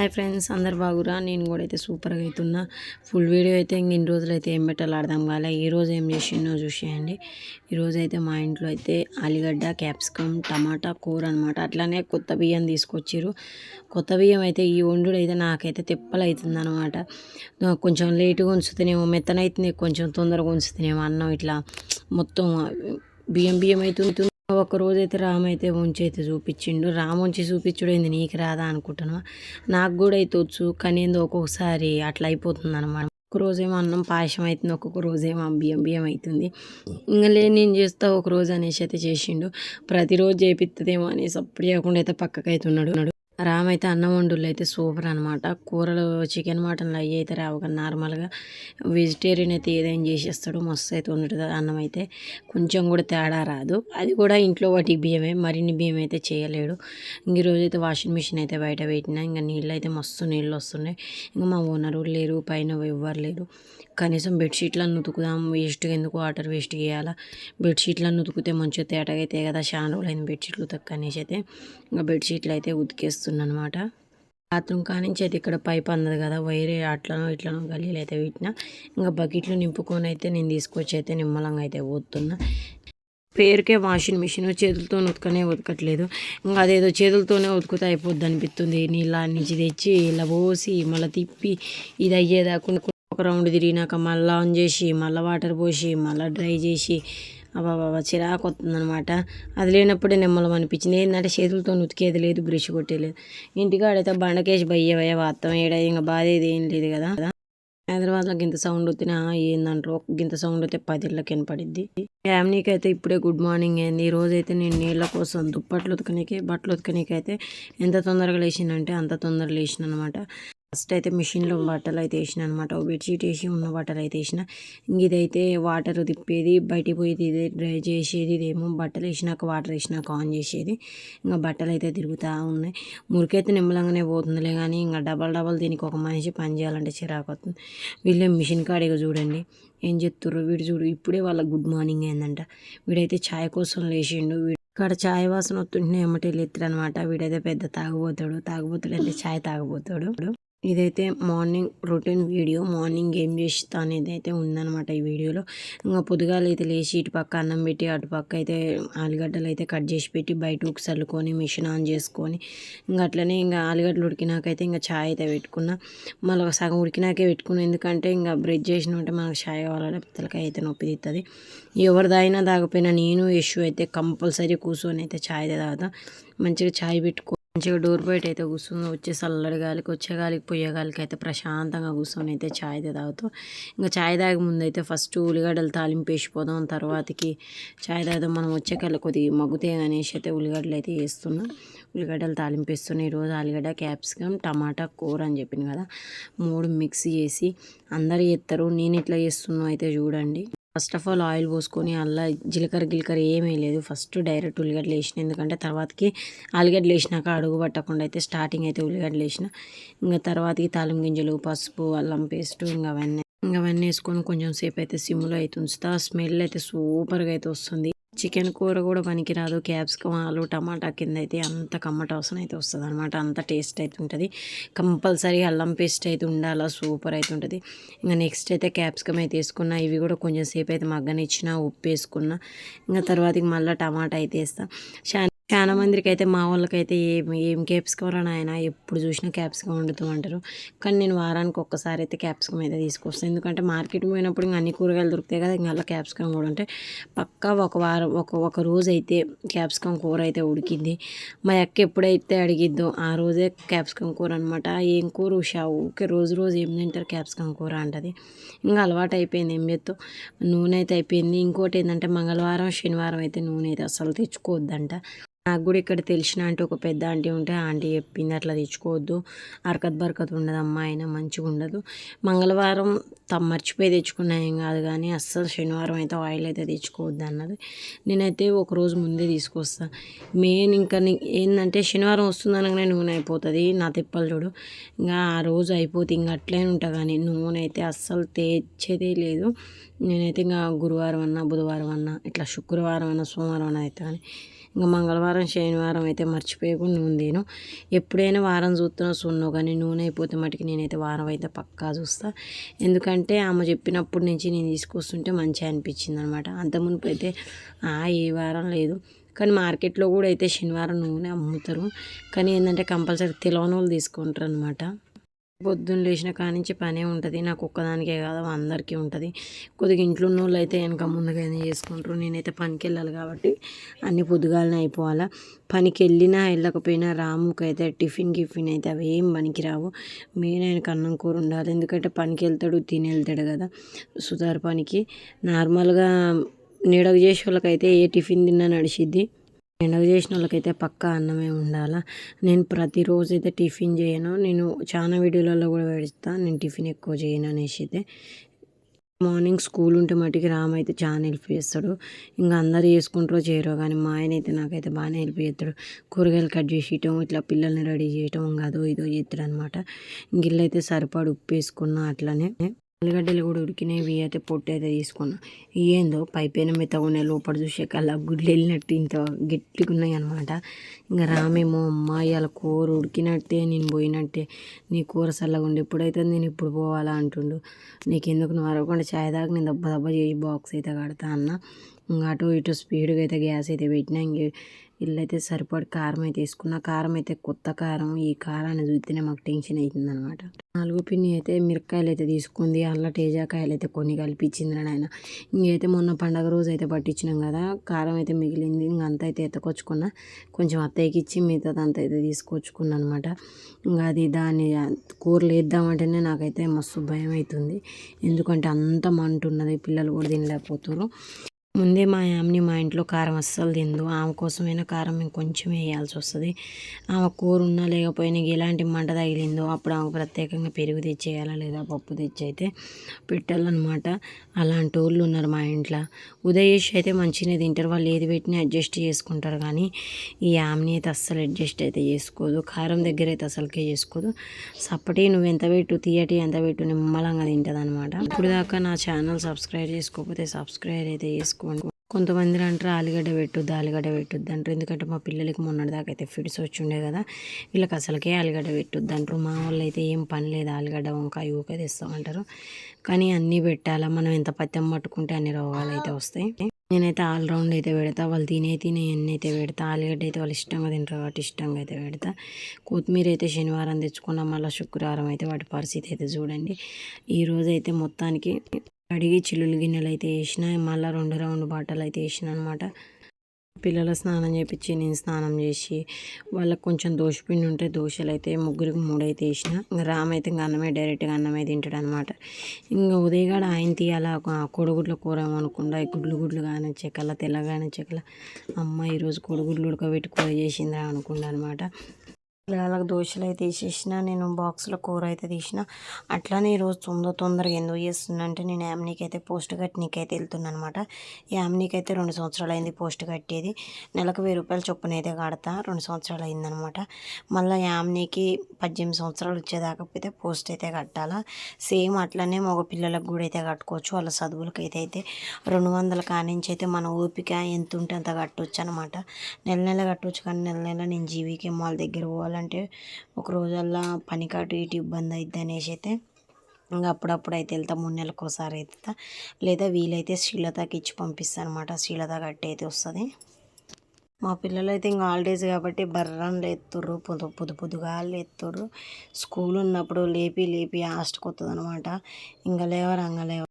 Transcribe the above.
Hi friends అందరు బాగురా? నేను కూడా అయితే సూపర్గా అవుతున్నా ఫుల్ వీడియో అయితే ఇంక ఇన్ని రోజులు అయితే ఏం పెట్టాలి అర్థం కాలే. ఈ రోజు ఏం చేసిందో చూసేయండి. ఈరోజు అయితే మా ఇంట్లో అయితే ఆలుగడ్డ క్యాప్సికమ్ టమాటా కూర అనమాట అట్లానే కొత్త బియ్యం తీసుకొచ్చారు కొత్త బియ్యం అయితే ఈ వండుడు అయితే నాకైతే తిప్పలు అవుతుంది అనమాట కొంచెం లేటుగా ఉంచుతేనేమో మెత్తనైతుంది కొంచెం తొందరగా ఉంచుతేనేమో అన్నం ఇట్లా మొత్తం బియ్యం బియ్యం అవుతుంది రోజైతే రామ్ అయితే ఉంచి అయితే చూపించిండు. రామ్ ఉంచి చూపించుడు ఏంది? నీకు రాదా అనుకుంటున్నాను నాకు కూడా అయితే వచ్చు. కానీ ఏందో ఒక్కొక్కసారి అట్లా అయిపోతుంది అనమాట ఒక రోజేమో అన్నం పాయసం అవుతుంది ఒక్కొక్క రోజేమో బియ్యం బియ్యం అవుతుంది ఇంకా లేదు నేను చేస్తా? ఒక రోజు అనేసి అయితే చేసిండు. ప్రతిరోజు చేపిస్తుందేమో అనేసి అప్పుడు చేయకుండా అయితే పక్కకు అవుతున్నాడు రామ్ అయితే అన్నం వండులు అయితే సూపర్ అనమాట కూరలు చికెన్ మటన్లు అవి అయితే రావు కానీ నార్మల్గా వెజిటేరియన్ అయితే ఏదైనా చేసేస్తాడు. మస్తు అయితే ఉండదు అన్నం అయితే. కొంచెం కూడా తేడా రాదు. అది కూడా ఇంట్లో వాటి బియ్యమే. మరిన్ని బియ్యం అయితే చేయలేడు. ఇంక ఈరోజు అయితే వాషింగ్ మిషన్ అయితే బయట పెట్టిన. ఇంకా నీళ్ళు అయితే మస్తు నీళ్ళు వస్తున్నాయి. ఇంకా మా ఓనరు లేరు పైన ఎవ్వరు లేరు. కనీసం బెడ్షీట్లను ఉతుకుదాం వేస్ట్గా ఎందుకు వాటర్ వేస్ట్ చేయాలా? బెడ్షీట్లను ఉతికితే మంచిగా తేటగా కదా చాలా రోజులైంది బెడ్షీట్లు ఉతక్క అనేసి అయితే ఇంకా బెడ్షీట్లు అయితే ఉతికేస్తున్నాను అనమాట బాత్రూమ్ కానించి అయితే ఇక్కడ పైప్ అన్నది కదా వైరే అట్లనో ఇట్లనో గలీలు అయితే వీటిన ఇంకా బకెట్లు నింపుకొని అయితే నేను తీసుకొచ్చి అయితే నిమ్మలంగా అయితే పోతున్నా. పేరుకే వాషింగ్ మిషన్ చేతులతో ఉతకనే ఉతకట్లేదు. ఇంకా అదేదో చేతులతోనే ఉతుకుతే అయిపోద్ది అనిపిస్తుంది. నీళ్ళ నుంచి తెచ్చి ఇలా పోసి మళ్ళీ తిప్పి ఇది అయ్యేదాకుండా ఒక రౌండ్ తిరిగినాక మళ్ళీ ఆన్ చేసి మళ్ళీ వాటర్ పోసి మళ్ళీ డ్రై చేసి అబ్బాబా చిరాకు వస్తుందనమాట అది లేనప్పుడే నిమ్మలం అనిపించింది. ఏంటంటే చేతులతో ఉతికేది లేదు బ్రష్ కొట్టేలేదు. ఇంటికాడైతే బండకేసి బయ్య వాతం ఏడ ఇంకా బాధ ఏం లేదు కదా. హైదరాబాద్లో గింత సౌండ్ వచ్చినా ఏందంటారు గింత సౌండ్ అయితే పదిళ్ళకి వినపడిద్ది ఫ్యామిలీకి అయితే ఇప్పుడే గుడ్ మార్నింగ్ అయింది. ఈ రోజు అయితే నేను నీళ్ళ కోసం దుప్పట్లు ఉతకనీకి బట్టలు ఉతకనీకి అయితే ఎంత తొందరగా లేచిందంటే అంత తొందరగా లేచిన అనమాట ఫస్ట్ అయితే మిషన్లో బట్టలు అయితే వేసిన అనమాట బెడ్షీట్ వేసి ఉన్న బట్టలు అయితే వేసిన. ఇదైతే వాటర్ తిప్పేది బయటికి పోయేది ఇది డ్రై చేసేది ఇదేమో. బట్టలు వేసినాక వాటర్ వేసినాక ఆన్ చేసేది. ఇంకా బట్టలు అయితే తిరుగుతూ ఉన్నాయి. మురికైతే నిమ్మలంగానే పోతుందిలే కానీ ఇంకా డబల్ డబల్ దీనికి ఒక మనిషి పని చేయాలంటే చిరాకు వస్తుంది. వీళ్ళే మిషన్ కాడిగా చూడండి. ఏం చెప్తుర్రు వీడు చూడు. ఇప్పుడే వాళ్ళ గుడ్ మార్నింగ్ అయిందంట. వీడైతే ఛాయ్ కోసం లేచిండు. ఇక్కడ ఛాయ్ వాసన వస్తుంటే ఎమ్మటే అనమాట వీడైతే పెద్ద తాగుబోతాడు. తాగుబోతాడు అంటే ఛాయ్ తాగుబోతాడు. ఇదైతే మార్నింగ్ రొటీన్ వీడియో మార్నింగ్ ఏం చేస్తా అనేది అయితే ఉందన్నమాట ఈ వీడియోలో. ఇంకా పొద్దుగాలు అయితే లేచి ఇటు పక్క అన్నం పెట్టి అటు పక్క అయితే ఆలుగడ్డలు అయితే కట్ చేసి పెట్టి బయట ఉక్కు చల్లుకొని మిషన్ ఆన్ చేసుకొని ఇంకా అట్లనే ఇంకా ఆలుగడ్డలు ఉడికినాకైతే ఇంకా ఛాయ్ అయితే పెట్టుకున్నా. మళ్ళీ సగం ఉడికినాకే పెట్టుకున్నా ఎందుకంటే ఇంకా బ్రెడ్ చేసిన ఉంటే మనకు ఛాయ్ కావాలంటే పిల్లలకాయ అయితే నొప్పి తీస్తుంది ఎవరు తాగినా తాగపోయినా నేను ఇష్యూ అయితే కంపల్సరీ కూర్చొని అయితే ఛాయ్ తాగుతా. మంచిగా ఛాయ్ పెట్టుకో మంచిగా డోర్ బయట అయితే కూర్చుని వచ్చే చల్లడి గాలికి వచ్చే గాలికి పోయే గాలికి అయితే ప్రశాంతంగా కూర్చొని అయితే ఛాయ్ అయితే తాగుతాం ఇంకా ఛాయ్ తాగే ముందు అయితే ఫస్ట్ ఉల్లిగడ్డలు తాలింపు వేసిపోదాం తర్వాతకి ఛాయ్ తాగుదాం. మనం వచ్చే కళ్ళ కొద్దిగా మగ్గుతే అనేసి అయితే ఉల్లిగడ్డలు అయితే వేస్తున్నాం. ఉల్లిగడ్డలు తాలింపు వేస్తున్నాయి ఈరోజు ఆలుగడ్డ క్యాప్సికమ్ టమాటా కూర అని చెప్పింది కదా మూడు మిక్స్ చేసి అందరు చేస్తారు నేను ఇట్లా చేస్తున్నా అయితే చూడండి. ఫస్ట్ ఆఫ్ ఆల్ ఆయిల్ పోసుకొని అల్లా జీలకర్ర గిలకర్ర ఏమీ లేదు. ఫస్ట్ డైరెక్ట్ ఉల్లిగడ్డలు వేసిన. ఎందుకంటే తర్వాతకి ఆలుగడ్డలు వేసినాక అడుగు పట్టకుండా అయితే స్టార్టింగ్ అయితే ఉల్లిగడ్డలు వేసిన. ఇంకా తర్వాతకి తాలిం గింజలు పసుపు అల్లం పేస్ట్ ఇంకా అవన్నీ ఇంకా అవన్నీ వేసుకొని కొంచెం సేపు అయితే సిమ్లో అయితే ఉంచుతా. స్మెల్ అయితే సూపర్గా అయితే వస్తుంది. చికెన్ కూర కూడా పనికిరాదు క్యాప్సికమ్ ఆలు టమాటా కింద అయితే అంత కమ్మట అవసరం అయితే వస్తుంది అనమాట అంత టేస్ట్ అయితే ఉంటుంది. కంపల్సరీ అల్లం పేస్ట్ అయితే ఉండాలా? సూపర్ అయితే ఉంటుంది. ఇంకా నెక్స్ట్ అయితే క్యాప్సికమ్ అయితే వేసుకున్నా ఇవి కూడా కొంచెం సేపు అయితే మగ్గనిచ్చిన ఉప్పు వేసుకున్నా ఇంకా తర్వాత మళ్ళీ టమాటా అయితే వేస్తా. చాలా మందికి అయితే మా వాళ్ళకైతే ఏం ఏం క్యాప్సికం రా నాయన? ఎప్పుడు చూసినా క్యాప్సికం వండుతూ అంటారు కానీ నేను వారానికి ఒక్కసారి అయితే క్యాప్సికం అయితే తీసుకొస్తాను. ఎందుకంటే మార్కెట్ పోయినప్పుడు ఇంకా అన్ని కూరగాయలు దొరుకుతాయి కదా ఇంకా అలా క్యాప్సికం కూడా అంటే పక్కా ఒక వారం ఒక ఒక రోజు అయితే క్యాప్సికం కూర అయితే ఉడికింది మా అక్క ఎప్పుడైతే అడిగిద్దో ఆ రోజే క్యాప్సికం కూర అనమాట ఏం కూర ఉషా ఊకే రోజు రోజు ఏం తింటారు క్యాప్సికం కూర అంటది. ఇంకా అలవాటు అయిపోయింది ఏం చేత్తో? నూనె అయితే అయిపోయింది. ఇంకోటి ఏంటంటే మంగళవారం శనివారం అయితే నూనె అయితే అసలు తెచ్చుకోవద్దంట. నాకు కూడా ఇక్కడ తెలిసిన ఆంటీ ఒక పెద్ద ఆంటీ ఉంటే ఆంటీ చెప్పింది అట్లా తెచ్చుకోవద్దు. అరకత్ బరకత్ ఉండదు అమ్మ అయినా మంచిగా ఉండదు. మంగళవారం తమ మర్చిపోయి తెచ్చుకున్నా ఏం కాదు కానీ అస్సలు శనివారం అయితే ఆయిల్ అయితే తెచ్చుకోవద్దు అన్నది. నేనైతే ఒక రోజు ముందే తీసుకొస్తాను మెయిన్ ఇంకా ఏంటంటే శనివారం వస్తుందనగానే నూనె అయిపోతుంది. నా తిప్పలు చూడు. ఇంకా ఆ రోజు అయిపోతే ఇంకా అట్లే ఉంటా కానీ నూనె అయితే అస్సలు తెచ్చేదే లేదు. నేనైతే ఇంకా గురువారం అన్నా బుధవారం అన్నా ఇట్లా శుక్రవారం అన్నా సోమవారం అన్నా అయితే కానీ ఇంకా మంగళవారం శనివారం అయితే మర్చిపోయకుండా నూనెను ఎప్పుడైనా వారం చూస్తున్నా సున్నో కానీ నూనె అయిపోతే మటుకు నేనైతే వారం అయితే పక్కా చూస్తా. ఎందుకంటే ఆమె చెప్పినప్పటి నుంచి నేను తీసుకొస్తుంటే మంచిగా అనిపించింది అనమాట అంత మునుపు అయితే ఏ వారం లేదు. కానీ మార్కెట్లో కూడా అయితే శనివారం నూనె అమ్ముతారు. కానీ ఏంటంటే కంపల్సరీ తెలవని వాళ్ళు తీసుకుంటారు అనమాట పొద్దున్న లేచిన కానించి పనే ఉంటుంది. నాకు ఒక్కదానికే కాదు అందరికీ ఉంటుంది. కొద్దిగా ఇంట్లో ఉన్న వాళ్ళు అయితే వెనక ముందుగా చేసుకుంటారు. నేనైతే పనికి వెళ్ళాలి కాబట్టి అన్ని పొద్దుగాలనే అయిపోవాలా. పనికి వెళ్ళినా వెళ్ళకపోయినా రాముకి అయితే టిఫిన్ గిఫిన్ అయితే అవి ఏం పనికి రావు మెయిన్ ఆయనకు అన్నం కూర ఉండాలి. ఎందుకంటే పనికి వెళ్తాడు తిని వెళ్తాడు కదా. సుతారు పనికి నార్మల్గా నీడకు చేసే వాళ్ళకైతే ఏ టిఫిన్ తిన్నా నడిచిద్ది. ఎండకు చేసిన వాళ్ళకైతే పక్కా అన్నమే ఉండాలా. నేను ప్రతిరోజు అయితే టిఫిన్ చేయను. నేను చాలా వీడియోలలో కూడా పెడతాను నేను టిఫిన్ ఎక్కువ చేయను అనేసి అయితే. మార్నింగ్ స్కూల్ ఉంటే మటుకి రామ్ అయితే చాలా హెల్ప్ చేస్తాడు. ఇంకా అందరు చేసుకుంటారో చేయరో కానీ మా ఆయన అయితే నాకైతే బాగానే హెల్ప్ చేస్తాడు. కూరగాయలు కట్ చేసేయటం ఇట్లా పిల్లల్ని రెడీ చేయటం ఇంకా అదో ఇదో చేస్తాడు అనమాట ఇంగిల్లు అయితే సరిపడు ఉప్పు వేసుకున్నా అట్లనే. ఉల్లిగడ్డలు కూడా ఉడికినవి అయితే పొట్టు అయితే తీసుకున్నా. ఏందో పైపైన మెత్తగా ఉన్నాయి లోపల చూసే అలా గుడ్లు వెళ్ళినట్టు ఇంత గట్టిగా ఉన్నాయి అనమాట ఇంకా రామేమో అమ్మాయి అలా కూర ఉడికినట్టే నేను పోయినట్టే. నీ కూర చల్లగా ఉండి ఎప్పుడైతే నేను ఇప్పుడు పోవాలా అంటుండు. నీకు ఎందుకు నువ్వు అరవకుండా ఛాయ్ దాకా నేను దెబ్బ దెబ్బ చేసి బాక్స్ అయితే కడతా అన్న. ఇంకా అటు ఇటు స్పీడ్గా అయితే గ్యాస్ అయితే పెట్టినా ఇంక ఇల్లైతే సరిపడి కారం అయితే వేసుకున్న కారం అయితే కొత్త కారం ఈ కారాన్ని చూస్తేనే మాకు టెన్షన్ అవుతుంది అనమాట నాలుగు పిన్ని అయితే మిరపకాయలు అయితే తీసుకుంది. అల్ల టేజాకాయలు అయితే కొన్ని కలిపించింది ఆయన ఇంకైతే మొన్న పండగ రోజు అయితే పట్టించినాం కదా. కారం అయితే మిగిలింది. ఇంక అంత అయితే ఎత్తకొచ్చుకున్న కొంచెం అత్తయ్యకి ఇచ్చి మిగతాది అయితే తీసుకొచ్చుకున్నా అనమాట ఇంకా అది దాన్ని కూరలు వేద్దామంటేనే నాకైతే మస్తు భయం అవుతుంది ఎందుకంటే అంత మంటున్నది పిల్లలు కూడా తినలేకపోతున్నారు ముందే మా ఆమెని మా ఇంట్లో కారం అస్సలు తిందు ఆమె కోసమైనా కారం మేము కొంచెం వేయాల్సి వస్తుంది. ఆమె కూర ఉన్నా లేకపోయినా ఎలాంటి మంట తగిలిందో అప్పుడు ఆమె ప్రత్యేకంగా పెరుగు తెచ్చేయాలా లేదా పప్పు తెచ్చి అయితే పెట్టాలన్నమాట. అలాంటి వాళ్ళు ఉన్నారు మా ఇంట్లో. ఉదయేష్ అయితే మంచిగానే తింటారు. వాళ్ళు ఏది పెట్టినా అడ్జస్ట్ చేసుకుంటారు కానీ ఈ ఆమెని అయితే అస్సలు అడ్జస్ట్ అయితే చేసుకోదు. కారం దగ్గర అయితే అసలుకే చేసుకోదు. సప్పటి నువ్వు ఎంత పెట్టు తీయటి ఎంత పెట్టు నిమ్మలంగా తింటుంది అనమాట ఇప్పుడు దాకా నా ఛానల్ సబ్స్క్రైబ్ చేసుకోకపోతే సబ్స్క్రైబ్ అయితే చేసుకో చేసుకోండి. కొంతమంది అంటారు ఆలుగడ్డ పెట్టొద్దు ఆలుగడ్డ పెట్టొద్దు అంటారు. ఎందుకంటే మా పిల్లలకి మొన్నటిదాకా అయితే ఫిడ్స్ వచ్చిండే కదా వీళ్ళకి అసలుకే ఆలుగడ్డ పెట్టొద్దు అంటారు. మా వాళ్ళు అయితే ఏం పని లేదు ఆలుగడ్డ వంకాయ ఊకే తెస్తామంటారు. కానీ అన్నీ పెట్టాలా? మనం ఎంత పత్యం పట్టుకుంటే అన్ని రోగాలు అయితే వస్తాయి. నేనైతే ఆల్రౌండ్ అయితే పెడతా. వాళ్ళు తినే తినే ఎన్ని అయితే పెడతా. ఆలుగడ్డ అయితే వాళ్ళు ఇష్టంగా తింటారు కాబట్టి ఇష్టంగా అయితే పెడతా. కొత్తిమీర అయితే శనివారం తెచ్చుకున్నాం. మళ్ళీ శుక్రవారం అయితే వాటి పరిస్థితి అయితే చూడండి. ఈరోజు అయితే మొత్తానికి కడిగి చిల్లులు గిన్నెలు అయితే వేసిన మళ్ళీ రెండు రౌండ్ బాటలు అయితే వేసిన అనమాట పిల్లల స్నానం చేపించి నేను స్నానం చేసి వాళ్ళకి కొంచెం దోశపిండి ఉంటే దోశలు అయితే ముగ్గురికి మూడైతే వేసిన ఇంకా రామ్ అయితే ఇంకా అన్నమే డైరెక్ట్గా అన్నమే తింటాడు అనమాట ఇంకా ఉదయగాడ ఆయన తీయాలా కొడుగుడ్ల కూర అనుకుండా గుడ్లు గుడ్లు కానీ చెక్కల తెల్లగానే చెక్కల. అమ్మ ఈరోజు కోడిగుడ్లు ఉడకబెట్టి కూర చేసిందా అనుకుండా అనమాట. పిల్లలకు దోశలు అయితే వేసేసిన నేను బాక్స్లో కూర అయితే తీసిన అట్లానే ఈరోజు తొందర తొందరగా ఎందుకు చేస్తున్నా అంటే నేను యామ్నీకి అయితే పోస్ట్ కట్టినీకైతే వెళ్తున్నాను అనమాట యామ్నీకి అయితే రెండు సంవత్సరాలు అయింది పోస్ట్ కట్టేది. నెలకు వెయ్యి రూపాయలు చొప్పున అయితే కడతా రెండు సంవత్సరాలు అయిందనమాట మళ్ళీ యామ్నీకి పద్దెనిమిది సంవత్సరాలు వచ్చేదాకపోతే పోస్ట్ అయితే కట్టాలా. సేమ్ అట్లనే మగ పిల్లలకు కూడా అయితే కట్టుకోవచ్చు. వాళ్ళ చదువులకి అయితే అయితే రెండు వందల కానించి అయితే మన ఓపిక ఎంత ఉంటే అంత కట్టవచ్చు అనమాట నెల నెల కట్టవచ్చు కానీ నెల నెల నేను జీవికి వాళ్ళ దగ్గర పోవాలి అంటే ఒక రోజల్లా పని కాటు ఇటు ఇబ్బంది అవుతుంది అనేసి అయితే ఇంకా అప్పుడప్పుడు అయితే వెళ్తా మూడు నెలలకు ఒకసారి అవుతుందా లేదా వీలైతే శ్రీలతకి ఇచ్చి పంపిస్తాను అనమాట శ్రీలత గట్టి అయితే వస్తుంది. మా పిల్లలు అయితే ఇంకా హాలిడేస్ కాబట్టి బర్రన్లు ఎత్తుర్రు పొద్దు పొద్దు పొద్దుగా ఎత్తుర్రు. స్కూల్ ఉన్నప్పుడు లేపి లేపి హాస్ట్కి వస్తుంది అనమాట ఇంకా లేవరు అంగ లేవరు.